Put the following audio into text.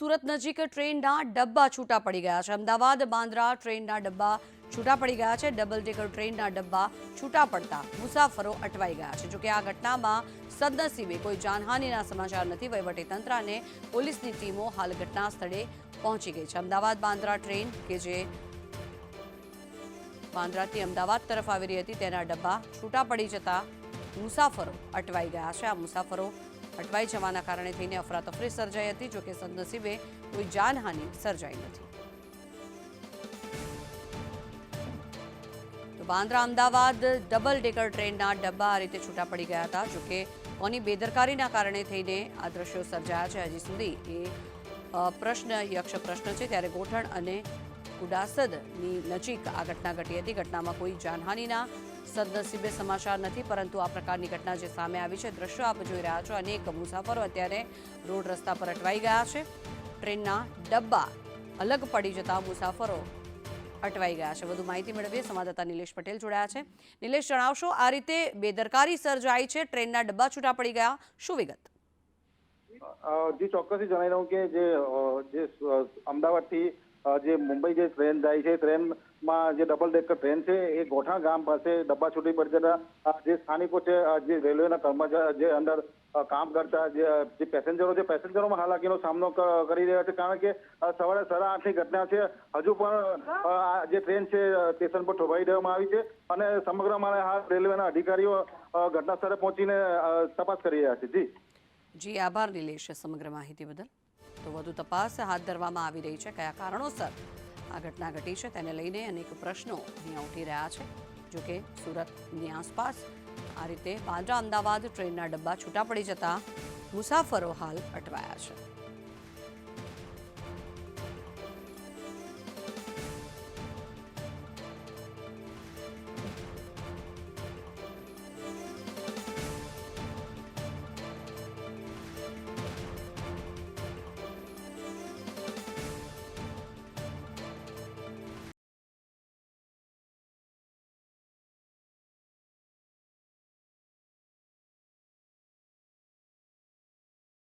સુરત નજીક ટ્રેનના ડબ્બા છૂટા પડી ગયા છે. અમદાવાદ, બાંદ્રા ટ્રેનના ડબ્બા છૂટા પડી ગયા છે. ડબલ ડેકર ટ્રેનના ડબ્બા છૂટા પડતા મુસાફરો અટવાઈ ગયા છે. જોકે આ ઘટનામાં સદનસીબે કોઈ જાનહાનિના સમાચાર નથી. વહીવટીતંત્ર અને પોલીસની ટીમો હાલ ઘટના સ્થળે પહોંચી ગઈ છે. અમદાવાદ, બાંદ્રા ટ્રેન કે જે બાંદ્રાથી અમદાવાદ તરફ આવી રહી હતી, તેના ડબ્બા છૂટા પડી જતા મુસાફરો અટવાઈ ગયા છે. આ મુસાફરો અટવાઈ જવાના કારણે થઈને અફરાતફરી સર્જાઈ હતી, જોકે સદનસીબે કોઈ જાનહાનિ સર્જાઈ નથી. બાંદ્રા અમદાવાદ ડબલ ડેકર ટ્રેનના ડબ્બા આ રીતે છૂટા પડી ગયા હતા, જોકે કોની બેદરકારીના કારણે થઈને આ દ્રશ્યો સર્જાયા છે. હજી સુધી એ પ્રશ્ન, યક્ષ પ્રશ્ન છે, ત્યારે ગોઠણ અને કુડાસદની નજીક આ ઘટના ઘટી હતી. ઘટનામાં કોઈ જાનહાનિના સદનસીબે સમાચાર નથી, પરંતુ આ પ્રકારની ઘટના જે સામે આવી છે, દ્રશ્યો આપ જોઈ રહ્યા છો. અનેક મુસાફરો અત્યારે રોડ રસ્તા પર અટવાઈ ગયા છે. ટ્રેનના ડબ્બા અલગ પડી જતા મુસાફરો અટવાઈ ગયા છે. વધુ માહિતી મેળવીએ. સંવાદદાતા નિલેશ પટેલ જોડાયા છે. નિલેશ, જણાવશો આ રીતે બેદરકારી સર્જાઈ છે. ટ્રેનના ડબ્બા છૂટા પડી ગયા. શું વિગત? જી, ચોક્કસથી જણાવી દઉં કે જે અમદાવાદથી જે મુંબઈ જે ટ્રેન જાય છે, ટ્રેનમાં જે ડબલ ડેકર ટ્રેન છે, એ ગોઠા ગામ પાસે ડબ્બા છૂટી પડી જે સ્થાનિકો છે જે રેલવેના કર્મચારી જે અંદર કામ કરતા જે પેસેન્જરો છે, પેસેન્જરોમાં હાલાકીનો સામનો કરી રહ્યા છે, કારણ કે સવારે સાડા આઠની ઘટના છે, હજુ પણ જે ટ્રેન છે સ્ટેશન પર ઠોભાઈ દેવામાં આવી છે અને સમગ્ર મારે હાલ રેલવેના અધિકારીઓ ઘટના સ્થળે પહોંચીને તપાસ કરી રહ્યા છે. જી. જી, આભાર નિલેશ સમગ્ર માહિતી બદલ. તો વધુ તપાસ હાથ ધરવામાં આવી રહી છે. કયા કારણોસર આ ઘટના ઘટી છે તેને લઈને અનેક પ્રશ્નો અહીંયા ઉઠી રહ્યા છે. જોકે સુરતની આસપાસ આ રીતે બાંદ્રા અમદાવાદ ટ્રેનના ડબ્બા છૂટા પડી જતા મુસાફરો હાલ અટવાયા છે.